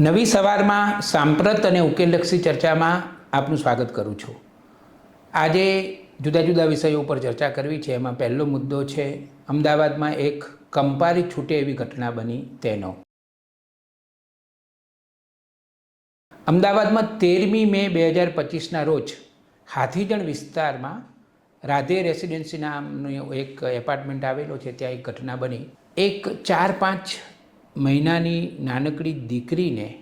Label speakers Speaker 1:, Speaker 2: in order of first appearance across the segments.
Speaker 1: નવી સવારમાં સાંપ્રત અને ઉકેલલક્ષી ચર્ચામાં આપનું સ્વાગત કરું છું. આજે જુદા જુદા વિષયો ઉપર ચર્ચા કરવી છે. એમાં પહેલો મુદ્દો છે, અમદાવાદમાં એક કંપારી છૂટે એવી ઘટના બની તેનો. અમદાવાદમાં તેરમી મે બે હજાર પચીસના રોજ હાથીજણ વિસ્તારમાં રાધે રેસિડેન્સી નામનો એક એપાર્ટમેન્ટ આવેલો છે. ત્યાં એક ઘટના બની. એક ચાર પાંચ મહિનાની નાનકડી દીકરીને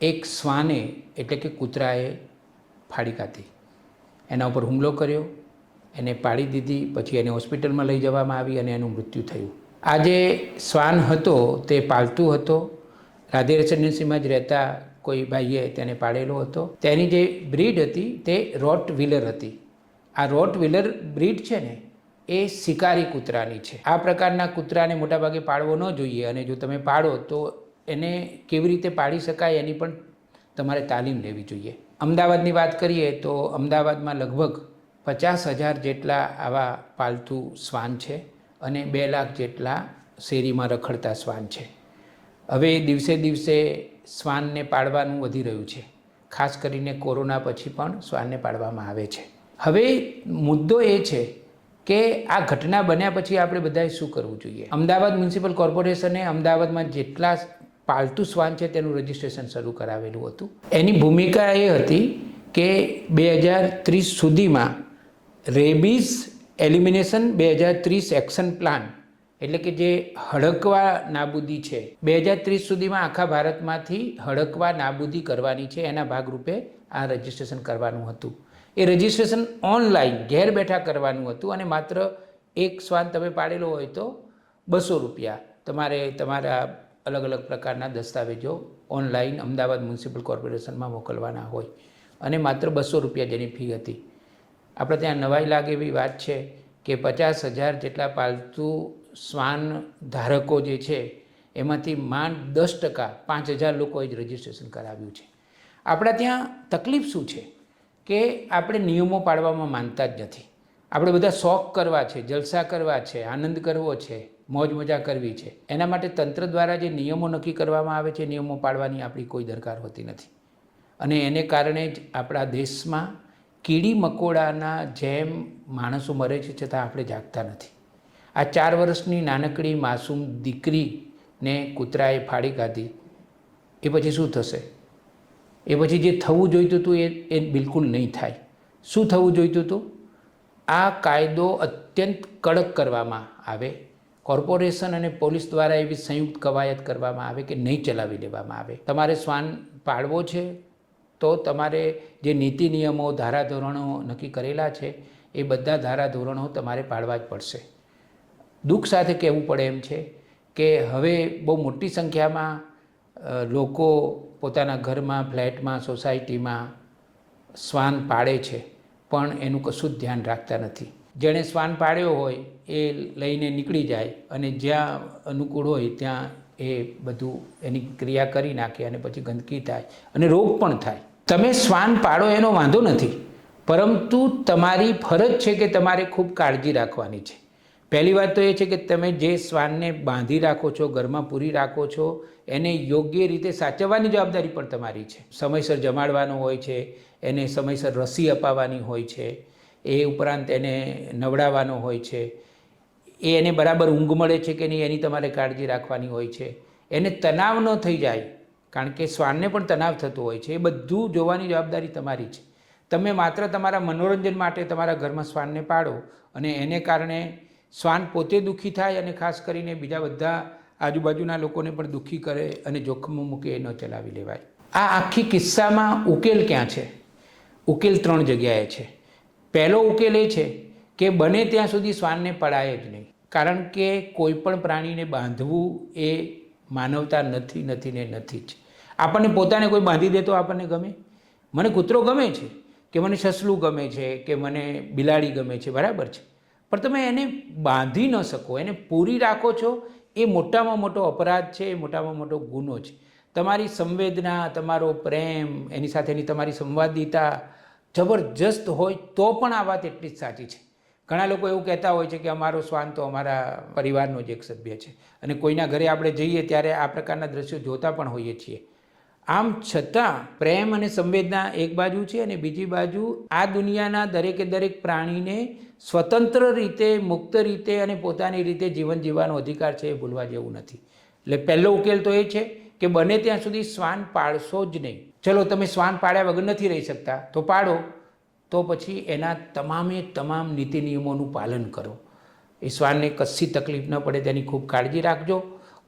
Speaker 1: એક શ્વાને એટલે કે કૂતરાએ ફાડી કાઢી. એના ઉપર હુમલો કર્યો, એને પાડી દીધી, પછી એને હોસ્પિટલમાં લઈ જવામાં આવી અને એનું મૃત્યુ થયું. આ જે શ્વાન હતો તે પાલતુ હતો. રાધે રેસિડેન્સીમાં જ રહેતા કોઈ ભાઈએ તેને પાડેલો હતો. તેની જે બ્રીડ હતી તે રોટ વ્હીલર હતી. આ રોટ વ્હીલર બ્રીડ છે ને એ શિકારી કૂતરાની છે. આ પ્રકારના કૂતરાને મોટાભાગે પાળવો ન જોઈએ અને જો તમે પાડો તો એને કેવી રીતે પાડી શકાય એની પણ તમારે તાલીમ લેવી જોઈએ. અમદાવાદની વાત કરીએ તો અમદાવાદમાં લગભગ પચાસ હજાર જેટલા આવા પાલતુ શ્વાન છે અને બે લાખ જેટલા શેરીમાં રખડતા શ્વાન છે. હવે દિવસે દિવસે શ્વાનને પાડવાનું વધી રહ્યું છે. ખાસ કરીને કોરોના પછી પણ શ્વાનને પાડવામાં આવે છે. હવે મુદ્દો એ છે કે આ ઘટના બન્યા પછી આપણે બધાએ શું કરવું જોઈએ? અમદાવાદ મ્યુનિસિપલ કોર્પોરેશને અમદાવાદમાં જેટલા પાલતુ શ્વાન છે તેનું રજિસ્ટ્રેશન શરૂ કરાવેલું હતું. એની ભૂમિકા એ હતી કે બે હજાર ત્રીસ સુધીમાં રેબીઝ એલિમિનેશન બે હજાર ત્રીસ એક્શન પ્લાન એટલે કે જે હડકવા નાબૂદી છે, બે હજાર ત્રીસ સુધીમાં આખા ભારતમાંથી હડકવા નાબૂદી કરવાની છે, એના ભાગરૂપે આ રજિસ્ટ્રેશન કરવાનું હતું. એ રજિસ્ટ્રેશન ઓનલાઈન ઘેર બેઠા કરવાનું હતું અને માત્ર એક શ્વાન તમે પાડેલો હોય તો બસો રૂપિયા તમારે તમારા અલગ અલગ પ્રકારના દસ્તાવેજો ઓનલાઈન અમદાવાદ મ્યુનિસિપલ કોર્પોરેશનમાં મોકલવાના હોય. અને માત્ર બસો રૂપિયા જેની ફી હતી. આપણે ત્યાં નવાઈ લાગે એવી વાત છે કે પચાસ હજાર જેટલા પાલતુ શ્વાન ધારકો જે છે, એમાંથી માંડ દસ ટકા પાંચ હજાર લોકોએ જ રજિસ્ટ્રેશન કરાવ્યું છે. આપણા ત્યાં તકલીફ શું છે? કે આપણે નિયમો પાડવામાં માનતા જ નથી. આપણે બધા શોખ કરવા છે, જલસા કરવા છે, આનંદ કરવો છે, મોજ મજા કરવી છે. એના માટે તંત્ર દ્વારા જે નિયમો નક્કી કરવામાં આવે છે નિયમો પાડવાની આપણી કોઈ દરકાર હોતી નથી. અને એને કારણે જ આપણા દેશમાં કીડી મકોડાના જેમ માણસો મરે છે છતાં આપણે જાગતા નથી. આ ચાર વર્ષની નાનકડી માસૂમ દીકરીને કૂતરાએ ફાડી કાઢી. એ પછી શું થશે? એ પછી જે થવું જોઈતું હતું એ એ બિલકુલ નહીં થાય. શું થવું જોઈતું હતું? આ કાયદો અત્યંત કડક કરવામાં આવે. કોર્પોરેશન અને પોલીસ દ્વારા એવી સંયુક્ત કવાયત કરવામાં આવે કે નહીં ચલાવી દેવામાં આવે. તમારે શ્વાન પાળવો છે તો તમારે જે નીતિ નિયમો, ધારાધોરણો નક્કી કરેલા છે એ બધા ધારાધોરણો તમારે પાળવા જ પડશે. દુઃખ સાથે કહેવું પડે એમ છે કે હવે બહુ મોટી સંખ્યામાં લોકો પોતાના ઘરમાં, ફ્લેટમાં, સોસાયટીમાં શ્વાન પાળે છે, પણ એનું કશું જ ધ્યાન રાખતા નથી. જેણે શ્વાન પાળ્યો હોય, એ લઈને નીકળી જાય અને જ્યાં અનુકૂળ હોય, ત્યાં એ બધું એની ક્રિયા કરી નાખે અને પછી ગંદકી થાય અને રોગ પણ થાય. તમે શ્વાન પાળો એનો વાંધો નથી, પરંતુ તમારી ફરજ છે કે તમારે ખૂબ કાળજી રાખવાની છે. પહેલી વાત તો એ છે કે તમે જે શ્વાનને બાંધી રાખો છો ઘરમાં પૂરી રાખો છો, એને યોગ્ય રીતે સાચવવાની જવાબદારી પણ તમારી છે. સમયસર જમાડવાનો હોય છે, એને સમયસર રસી અપાવવાની હોય છે, એ ઉપરાંત એને નવડાવવાનો હોય છે, એ એને બરાબર ઊંઘ મળે છે કે નહીં એની તમારે કાળજી રાખવાની હોય છે. એને તણાવ ન થઈ જાય, કારણ કે શ્વાનને પણ તણાવ થતો હોય છે, એ બધું જોવાની જવાબદારી તમારી છે. તમે માત્ર તમારા મનોરંજન માટે તમારા ઘરમાં શ્વાનને પાડો અને એને કારણે શ્વાન પોતે દુઃખી થાય અને ખાસ કરીને બીજા બધા આજુબાજુના લોકોને પણ દુઃખી કરે અને જોખમમાં મૂકે એ ન ચલાવી લેવાય. આ આખી કિસ્સામાં ઉકેલ ક્યાં છે? ઉકેલ ત્રણ જગ્યાએ છે. પહેલો ઉકેલ એ છે કે બને ત્યાં સુધી શ્વાનને પડાય જ નહીં. કારણ કે કોઈ પણ પ્રાણીને બાંધવું એ માનવતા નથી નથી ને નથી જ. આપણને પોતાને કોઈ બાંધી દે તો આપણને ગમે? મને કૂતરો ગમે છે? કે મને સસલું ગમે છે? કે મને બિલાડી ગમે છે? બરાબર છે. પણ તમે એને બાંધી ન શકો, એને પૂરી રાખો છો, એ મોટામાં મોટો અપરાધ છે, એ મોટામાં મોટો ગુનો છે. તમારી સંવેદના, તમારો પ્રેમ, એની સાથેની તમારી સંવાદિતા જબરજસ્ત હોય તો પણ આ વાત એટલી જ સાચી છે. ઘણા લોકો એવું કહેતા હોય છે કે અમારો શ્વાન તો અમારા પરિવારનો જ એક સભ્ય છે. અને કોઈના ઘરે આપણે જઈએ ત્યારે આ પ્રકારના દ્રશ્યો જોતા પણ હોઈએ છીએ. આમ છતાં પ્રેમ અને સંવેદના એક બાજુ છે અને બીજી બાજુ આ દુનિયાના દરેકે દરેક પ્રાણીને સ્વતંત્ર રીતે, મુક્ત રીતે અને પોતાની રીતે જીવન જીવવાનો અધિકાર છે એ ભૂલવા જેવું નથી. એટલે પહેલો ઉકેલ તો એ છે કે બને ત્યાં સુધી શ્વાન પાળશો જ નહીં. ચલો, તમે શ્વાન પાડ્યા વગર નથી રહી શકતા. તો પાડો. તો પછી એના તમામે તમામ નીતિ નિયમોનું પાલન કરો. એ શ્વાનને કશી તકલીફ ન પડે, તેની ખૂબ કાળજી રાખજો.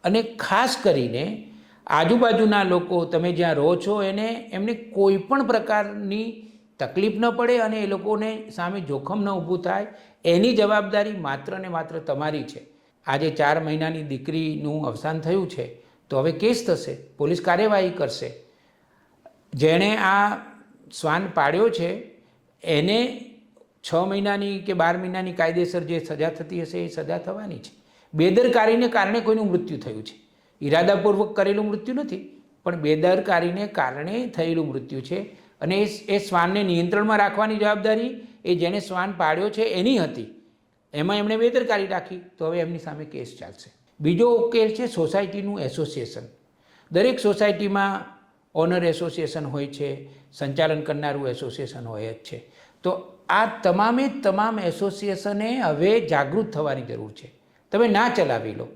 Speaker 1: અને ખાસ કરીને આજુબાજુના લોકો તમે જ્યાં રહો છો, એને એમને કોઈ પણ પ્રકારની તકલીફ ન પડે અને એ લોકોને સામે જોખમ ન ઊભું થાય. એની જવાબદારી માત્ર ને માત્ર તમારી છે. આજે ચાર મહિનાની દીકરીનું અવસાન થયું છે, તો હવે કેસ થશે, પોલીસ કાર્યવાહી કરશે. જેણે આ શ્વાન પાડ્યો છે, એને છ મહિનાની કે બાર મહિનાની કાયદેસર જે સજા થતી હશે એ સજા થવાની છે. બેદરકારીને કારણે કોઈનું મૃત્યુ થયું છે. ઈરાદાપૂર્વક કરેલું મૃત્યુ નથી, પણ બેદરકારીને કારણે થયેલું મૃત્યુ છે. અને એ શ્વાનને નિયંત્રણમાં રાખવાની જવાબદારી એ જેને શ્વાન પાડ્યો છે એની હતી. એમાં એમણે બેદરકારી રાખી, તો હવે એમની સામે કેસ ચાલશે. બીજો ઉકેલ છે સોસાયટીનું એસોસિએશન. દરેક સોસાયટીમાં ઓનર એસોસિએશન હોય છે, સંચાલન કરનારું એસોસિએશન હોય જ છે. તો આ તમામે તમામ એસોસિએશને હવે જાગૃત થવાની જરૂર છે. તમે ના ચલાવી લો.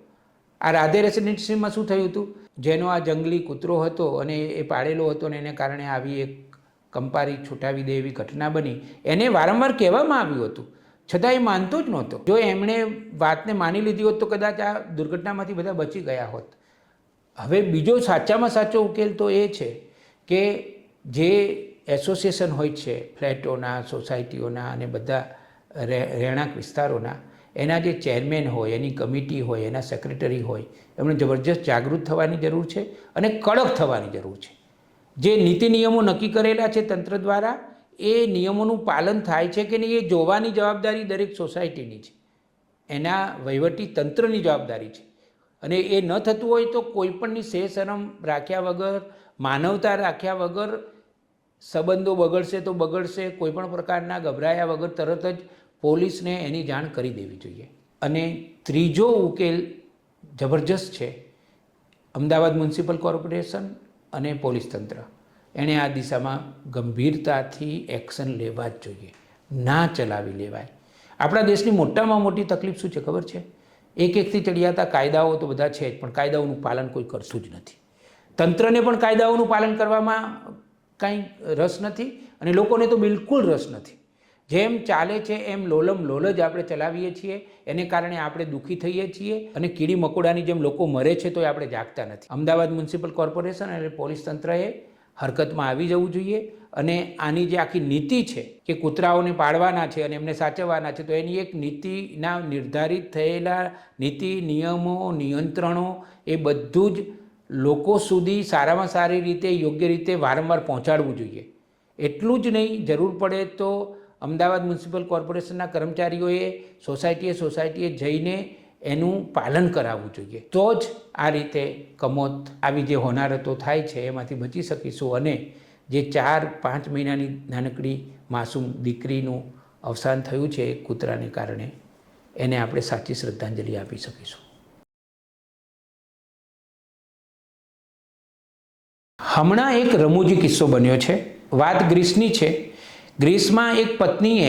Speaker 1: આ રાધે રેસિડેન્સીમાં શું થયું હતું? જેનો આ જંગલી કૂતરો હતો અને એ પાડેલો હતો ને એને કારણે આવી એક કંપારી છૂટાવી દે એવી ઘટના બની. એને વારંવાર કહેવામાં આવ્યું હતું. છતાં એ માનતો જ નહોતો. જો એમણે વાતને માની લીધી હોત તો કદાચ આ દુર્ઘટનામાંથી બધા બચી ગયા હોત. હવે બીજો સાચામાં સાચો ઉકેલ તો એ છે કે જે એસોસિએશન હોય છે, ફ્લેટોના, સોસાયટીઓના અને બધા રહે- રહેણાંક વિસ્તારોના એના જે ચેરમેન હોય, એની કમિટી હોય, એના સેક્રેટરી હોય એમણે જબરજસ્ત જાગૃત થવાની જરૂર છે અને કડક થવાની જરૂર છે. જે નીતિ નિયમો નક્કી કરેલા છે તંત્ર દ્વારા, એ નિયમોનું પાલન થાય છે કે નહીં એ જોવાની જવાબદારી દરેક સોસાયટીની છે. એના વહીવટી તંત્રની જવાબદારી છે. અને એ ન થતું હોય તો કોઈપણની સે શરમ રાખ્યા વગર, માનવતા રાખ્યા વગર, સંબંધો બગડશે તો બગડશે, કોઈપણ પ્રકારના ગભરાયા વગર તરત જ પોલીસને એની જાણ કરી દેવી જોઈએ. અને ત્રીજો ઉકેલ જબરજસ્ત છે, અમદાવાદ મ્યુનિસિપલ કોર્પોરેશન અને પોલીસ તંત્ર. એણે આ દિશામાં ગંભીરતાથી એક્શન લેવા જ જોઈએ. ના ચલાવી લેવાય. આપણા દેશની મોટામાં મોટી તકલીફ શું છે ખબર છે? એક એકથી ચડિયાતા કાયદાઓ તો બધા છે જ, પણ કાયદાઓનું પાલન કોઈ કરતું જ નથી. તંત્રને પણ કાયદાઓનું પાલન કરવામાં કાંઈ રસ નથી અને લોકોને તો બિલકુલ રસ નથી. જેમ ચાલે છે, એમ લોલમ લોલ જ આપણે ચલાવીએ છીએ. એને કારણે આપણે દુઃખી થઈએ છીએ અને કીડી મકોડાની જેમ લોકો મરે છે તો આપણે જાગતા નથી. અમદાવાદ મ્યુનિસિપલ કોર્પોરેશન અને પોલીસ તંત્રએ હરકતમાં આવી જવું જોઈએ અને આની જે આખી નીતિ છે કે કૂતરાઓને પાડવાના છે અને એમને સાચવવાના છે, તો એની એક નીતિના નિર્ધારિત થયેલા નીતિ, નિયમો, નિયંત્રણો એ બધું જ લોકો સુધી સારામાં સારી રીતે, યોગ્ય રીતે વારંવાર પહોંચાડવું જોઈએ. એટલું જ નહીં, જરૂર પડે તો અમદાવાદ મ્યુનિસિપલ કોર્પોરેશનના કર્મચારીઓએ સોસાયટીએ સોસાયટીએ જઈને એનું પાલન કરાવવું જોઈએ. તો જ આ રીતે કમોત આવી જે હોનારતો થાય છે, એમાંથી બચી શકીશું અને જે ચાર પાંચ મહિનાની નાનકડી માસૂમ દીકરીનું અવસાન થયું છે કૂતરાને કારણે, એને આપણે સાચી શ્રદ્ધાંજલિ આપી શકીશું. હમણાં એક રમૂજી કિસ્સો બન્યો છે. વાત ગ્રીસની છે. ગ્રીસમાં એક પત્નીએ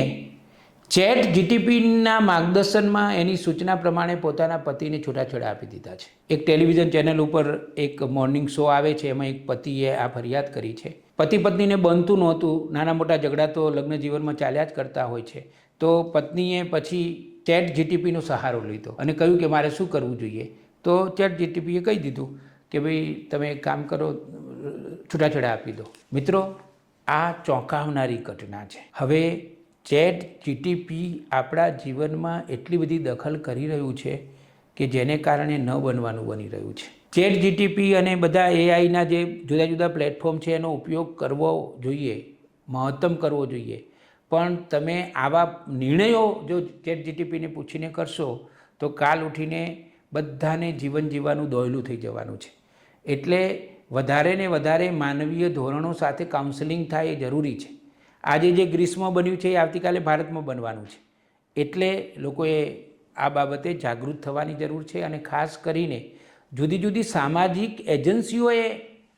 Speaker 1: ચેટ જીટીપીના માર્ગદર્શનમાં એની સૂચના પ્રમાણે પોતાના પતિને છૂટાછેડા આપી દીધા છે. એક ટેલિવિઝન ચેનલ ઉપર એક મોર્નિંગ શો આવે છે, એમાં એક પતિએ આ ફરિયાદ કરી છે. પતિ પત્નીને બનતું નહોતું, નાના મોટા ઝઘડા તો લગ્ન જીવનમાં ચાલ્યા જ કરતા હોય છે. તો પત્નીએ પછી ચેટ જીટીપીનો સહારો લીધો અને કહ્યું કે મારે શું કરવું જોઈએ? તો ચેટ જીટીપીએ કહી દીધું કે ભાઈ તમે એક કામ કરો, છૂટાછેડા આપી દો. મિત્રો આ ચોંકાવનારી ઘટના છે. હવે ચેટ જીટીપી આપણા જીવનમાં એટલી બધી દખલ કરી રહ્યું છે કે જેને કારણે ન બનવાનું બની રહ્યું છે. ચેટ જીટીપી અને બધા એઆઈના જે જુદા જુદા પ્લેટફોર્મ છે એનો ઉપયોગ કરવો જોઈએ, મહત્તમ કરવો જોઈએ. પણ તમે આવા નિર્ણયો જો ચેટ જીટીપીને પૂછીને કરશો, તો કાલ ઉઠીને બધાને જીવન જીવવાનું દોયલું થઈ જવાનું છે. એટલે વધારે ને વધારે માનવીય ધોરણો સાથે કાઉન્સેલિંગ થાય એ જરૂરી છે. આજે જે ગ્રીસમાં બન્યું છે એ આવતીકાલે ભારતમાં બનવાનું છે. એટલે લોકોએ આ બાબતે જાગૃત થવાની જરૂર છે અને ખાસ કરીને જુદી જુદી સામાજિક એજન્સીઓએ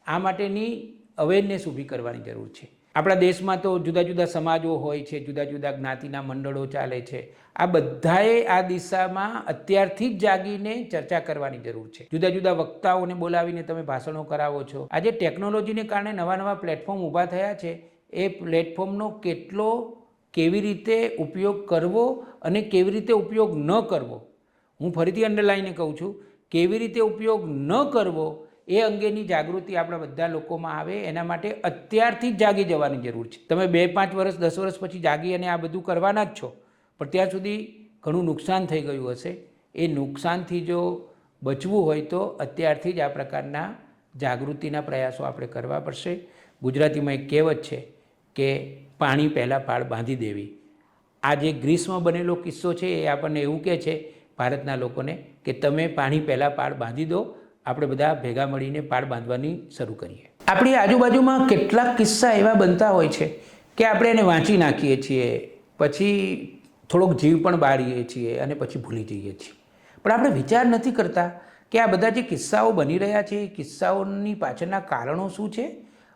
Speaker 1: આ માટેની અવેરનેસ ઊભી કરવાની જરૂર છે. આપણા દેશમાં તો જુદા જુદા સમાજો હોય છે, જુદા જુદા જ્ઞાતિના મંડળો ચાલે છે. આ બધાએ આ દિશામાં અત્યારથી જ જાગીને ચર્ચા કરવાની જરૂર છે. જુદા જુદા વક્તાઓને બોલાવીને તમે ભાષણો કરાવો છો. આજે ટેકનોલોજીને કારણે નવા નવા પ્લેટફોર્મ ઊભા થયા છે. એ પ્લેટફોર્મનો કેટલો કેવી રીતે ઉપયોગ કરવો અને કેવી રીતે ઉપયોગ ન કરવો? હું ફરીથી અંડરલાઈને કહું છું. કેવી રીતે ઉપયોગ ન કરવો એ અંગેની જાગૃતિ આપણા બધા લોકોમાં આવે, એના માટે અત્યારથી જ જાગી જવાની જરૂર છે. તમે બે પાંચ વર્ષ, દસ વર્ષ પછી જાગી અને આ બધું કરવાના જ છો, પણ ત્યાં સુધી ઘણું નુકસાન થઈ ગયું હશે. એ નુકસાનથી જો બચવું હોય તો અત્યારથી જ આ પ્રકારના જાગૃતિના પ્રયાસો આપણે કરવા પડશે. ગુજરાતીમાં એક કહેવત છે કે પાણી પહેલાં પાળ બાંધી દેવી. આ જે ગ્રીસમાં બનેલો કિસ્સો છે, એ આપણને એવું કહે છે ભારતના લોકોને કે તમે પાણી પહેલાં પાળ બાંધી દો આપણે બધા ભેગા મળીને પાળ બાંધવાની શરૂ કરીએ. આપણી આજુબાજુમાં કેટલાક કિસ્સા એવા બનતા હોય છે કે આપણે એને વાંચી નાખીએ છીએ, પછી થોડોક જીવ પણ બાળીએ છીએ અને પછી ભૂલી જઈએ છીએ. પણ આપણે વિચાર નથી કરતા કે આ બધા જે કિસ્સાઓ બની રહ્યા છે, એ કિસ્સાઓની પાછળના કારણો શું છે?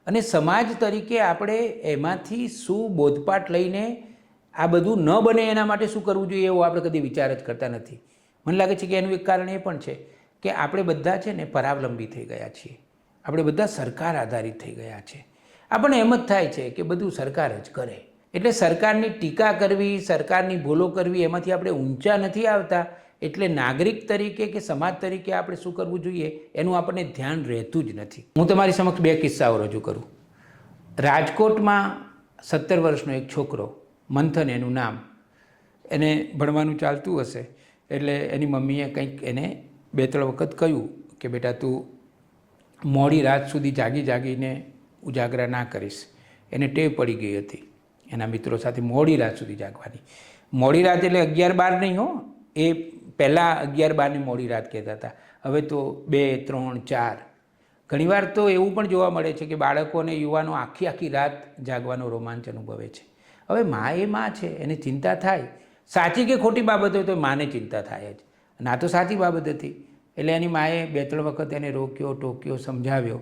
Speaker 1: અને સમાજ તરીકે આપણે એમાંથી શું બોધપાઠ લઈને આ બધું ન બને એના માટે શું કરવું જોઈએ એવો આપણે કદી વિચાર જ કરતા નથી. મને લાગે છે કે એનું એક કારણ એ પણ છે કે આપણે બધા છે ને પરાવલંબી થઈ ગયા છીએ. આપણે બધા સરકાર આધારિત થઈ ગયા છે. આપણને એમ જ થાય છે કે બધું સરકાર જ કરે. એટલે સરકારની ટીકા કરવી, સરકારની ભૂલો કરવી એમાંથી આપણે ઊંચા નથી આવતા. એટલે નાગરિક તરીકે કે સમાજ તરીકે આપણે શું કરવું જોઈએ? એનું આપણને ધ્યાન રહેતું જ નથી. હું તમારી સમક્ષ બે કિસ્સાઓ રજૂ કરું. રાજકોટમાં સત્તર વર્ષનો એક છોકરો, મંથન એનું નામ, એને ભણવાનું ચાલતું હશે. એટલે એની મમ્મીએ કંઈક એને બે ત્રણ વખત કહ્યું કે, બેટા, તું મોડી રાત સુધી જાગી જાગીને ઉજાગરા ના કરીશ. એને ટેવ પડી ગઈ હતી. એના મિત્રો સાથે મોડી રાત સુધી જાગવાની. મોડી રાત એટલે અગિયાર બાર નહીં હો, એ પહેલાં અગિયાર બારને મોડી રાત કહેતા હતા. હવે તો બે, ત્રણ, ચાર. ઘણીવાર તો એવું પણ જોવા મળે છે કે બાળકો અને યુવાનો આખી આખી રાત જાગવાનો રોમાંચ અનુભવે છે. હવે મા એ મા છે, એને ચિંતા થાય. સાચી કે ખોટી બાબત હોય તો માને ચિંતા થાય જ. ના તો સાચી બાબત હતી. એટલે એની માએ બે ત્રણ વખત એને રોક્યો, ટોક્યો, સમજાવ્યો,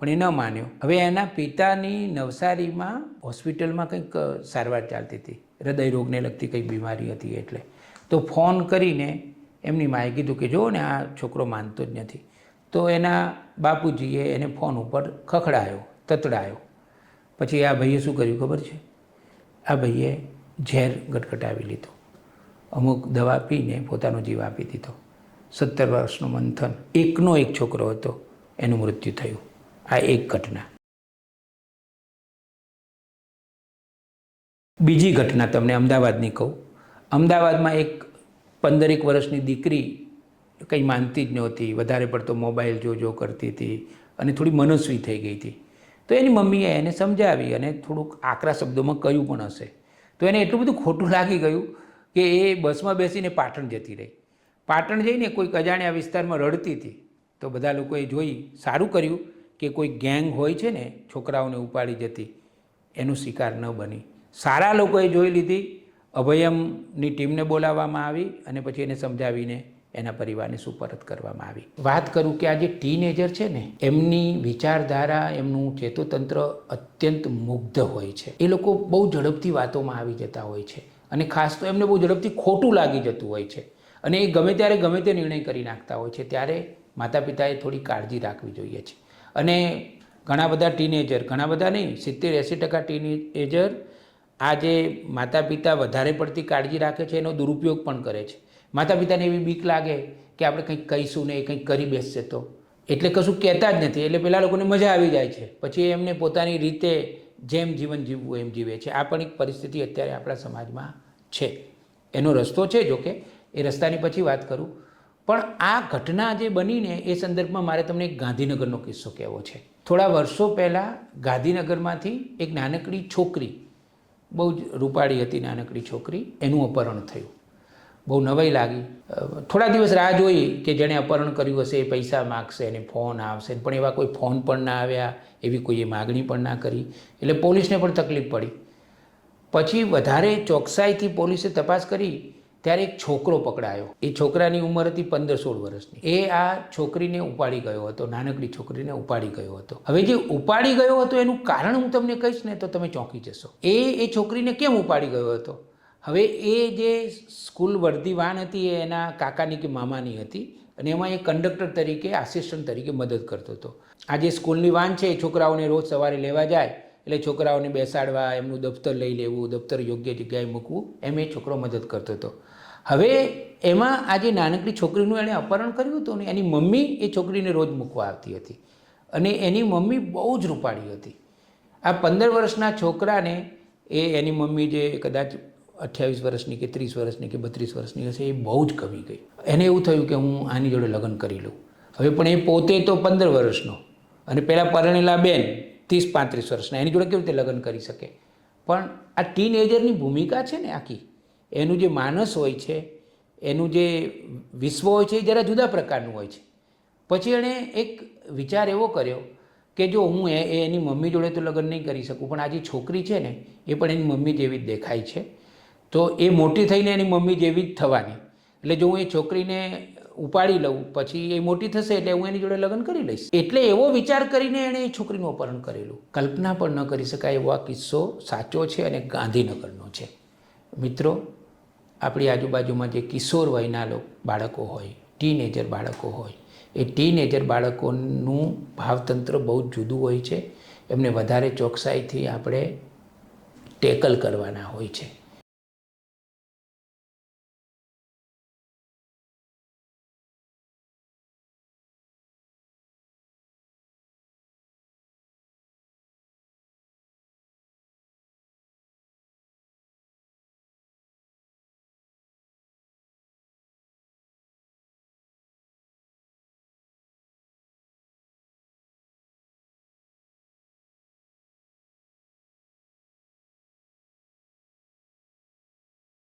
Speaker 1: પણ એ ન માન્યો. હવે એના પિતાની નવસારીમાં હોસ્પિટલમાં કંઈક સારવાર ચાલતી હતી. હૃદય રોગને લગતી કંઈક બીમારી હતી એટલે. તો ફોન કરીને એમની માએ કીધું કે, જો ને આ છોકરો માનતો જ નથી. તો એના બાપુજીએ એને ફોન ઉપર ખખડાયો, તતડાયો. પછી આ ભાઈએ શું કર્યું ખબર છે? આ ભાઈએ ઝેર ગટગટાવી લીધું. અમુક દવા પીને પોતાનો જીવ આપી દીધો. સત્તર વર્ષનો મંથન. એકનો એક છોકરો હતો. એનું મૃત્યુ થયું. આ એક ઘટના. બીજી ઘટના તમને અમદાવાદની કહું. અમદાવાદમાં એક પંદરેક વર્ષની દીકરી કંઈ માનતી જ નહોતી. વધારે પડતો મોબાઈલ જો જો કરતી હતી અને થોડી મનસ્વી થઈ ગઈ હતી. તો એની મમ્મીએ એને સમજાવી અને થોડુંક આકરા શબ્દોમાં કહ્યું પણ હશે. તો એને એટલું બધું ખોટું લાગી ગયું કે એ બસમાં બેસીને પાટણ જતી રહી. પાટણ જઈને કોઈક અજાણ્યા વિસ્તારમાં રડતી હતી. તો બધા લોકોએ જોઈ સારું કર્યું કે કોઈ ગેંગ હોય છે ને, છોકરાઓને ઉપાડી જતી. એનું શિકાર ન બની. સારા લોકોએ જોઈ લીધી, અભયમની ટીમને બોલાવવામાં આવી અને પછી એને સમજાવીને એના પરિવારને સુપરત કરવામાં આવી. વાત કરું કે આ જે ટીનેજર છે ને, એમની વિચારધારા, એમનું ચેતોતંત્ર અત્યંત મુગ્ધ હોય છે. એ લોકો બહુ ઝડપથી વાતોમાં આવી જતા હોય છે. અને ખાસ તો એમને બહુ ઝડપથી ખોટું લાગી જતું હોય છે. અને એ ગમે ત્યારે ગમે તે નિર્ણય કરી નાખતા હોય છે, ત્યારે માતા પિતાએ થોડી કાળજી રાખવી જોઈએ છે. અને ઘણા બધા ટીનેજર, ઘણા બધા નહીં, સિત્તેર એંસી ટકા ટીનેજર આ જે માતા પિતા વધારે પડતી કાળજી રાખે છે, એનો દુરુપયોગ પણ કરે છે. માતા પિતાને એવી બીક લાગે કે આપણે કંઈક કહીશું ને એ કંઈક કરી બેસશે તો. એટલે કશું કહેતા જ નથી, એટલે પેલા લોકોને મજા આવી જાય છે. પછી એમને પોતાની રીતે જેમ જીવન જીવવું એમ જીવે છે. આ પણ એક પરિસ્થિતિ અત્યારે આપણા સમાજમાં છે. એનો રસ્તો છે જોકે એ રસ્તાની પછી વાત કરું. પણ આ ઘટના જે બનીને એ સંદર્ભમાં મારે તમને એક ગાંધીનગરનો કિસ્સો કહેવો છે. થોડા વર્ષો પહેલાં ગાંધીનગરમાંથી એક નાનકડી છોકરી, બહુ જ રૂપાળી હતી નાનકડી છોકરી, એનું અપહરણ થયું. બહુ નવાઈ લાગી. થોડા દિવસ રાહ જોઈ કે જેણે અપહરણ કર્યું હશે, એ પૈસા માગશે અને ફોન આવશે. પણ એવા કોઈ ફોન પણ ના આવ્યા, એવી કોઈએ માગણી પણ ના કરી. એટલે પોલીસને પણ તકલીફ પડી. પછી વધારે ચોકસાઈથી પોલીસે તપાસ કરી, ત્યારે એક છોકરો પકડાયો. એ છોકરાની ઉંમર હતી પંદર સોળ વર્ષની. એ આ છોકરીને ઉપાડી ગયો હતો, નાનકડી છોકરીને ઉપાડી ગયો હતો. હવે જે ઉપાડી ગયો હતો, એનું કારણ હું તમને કહીશ ને તો તમે ચોંકી જશો. એ એ છોકરીને કેમ ઉપાડી ગયો હતો? હવે એ જે સ્કૂલ વર્ધી વાન હતી એ એના કાકાની કે મામાની હતી અને એમાં એ કંડક્ટર તરીકે આસિસ્ટન્ટ તરીકે મદદ કરતો હતો. આ જે સ્કૂલની વાન છે એ છોકરાઓને રોજ સવારે લેવા જાય એટલે છોકરાઓને બેસાડવા, એમનું દફતર લઈ લેવું, દફતર યોગ્ય જગ્યાએ મૂકવું, એમ એ છોકરો મદદ કરતો હતો. હવે એમાં આ જે નાનકડી છોકરીનું એણે અપહરણ કર્યું હતું ને એની મમ્મી એ છોકરીને રોજ મૂકવા આવતી હતી. અને એની મમ્મી બહુ જ રૂપાળી હતી. આ પંદર વર્ષના છોકરાને એ એની મમ્મી જે કદાચ અઠ્યાવીસ વર્ષની કે ત્રીસ વર્ષની કે બત્રીસ વર્ષની હશે, એ બહુ જ કમી ગઈ. એને એવું થયું કે હું આની જોડે લગ્ન કરી લઉં. હવે પણ એ પોતે તો પંદર વર્ષનો અને પહેલાં પરણેલા બેન ત્રીસ પાંત્રીસ વર્ષના, એની જોડે કેવી રીતે લગ્ન કરી શકે? પણ આ ટીન એજરની ભૂમિકા છે ને આખી, એનું જે માનસ હોય છે, એનું જે વિશ્વ હોય છે, એ જરા જુદા પ્રકારનું હોય છે. પછી એણે એક વિચાર એવો કર્યો કે જો હું એ, એની મમ્મી જોડે તો લગ્ન નહીં કરી શકું, પણ આ જે છોકરી છે ને, એ પણ એની મમ્મી જેવી જ દેખાય છે. તો એ મોટી થઈને એની મમ્મી જેવી જ થવાની. એટલે જો હું એ છોકરીને ઉપાડી લઉં, પછી એ મોટી થશે એટલે હું એની જોડે લગ્ન કરી લઈશ. એટલે એવો વિચાર કરીને એણે એ છોકરીનું અપહરણ કરેલું. કલ્પના પણ ન કરી શકાય એવો આ કિસ્સો સાચો છે અને ગાંધીનગરનો છે. મિત્રો, આપણી આજુબાજુમાં જે કિશોર વયના બાળકો હોય ટીનેજર બાળકો હોય, એ ટીનેજર બાળકોનું ભાવતંત્ર બહુ જુદું હોય છે. એમને વધારે ચોકસાઈથી આપણે ટેકલ કરવાના હોય છે.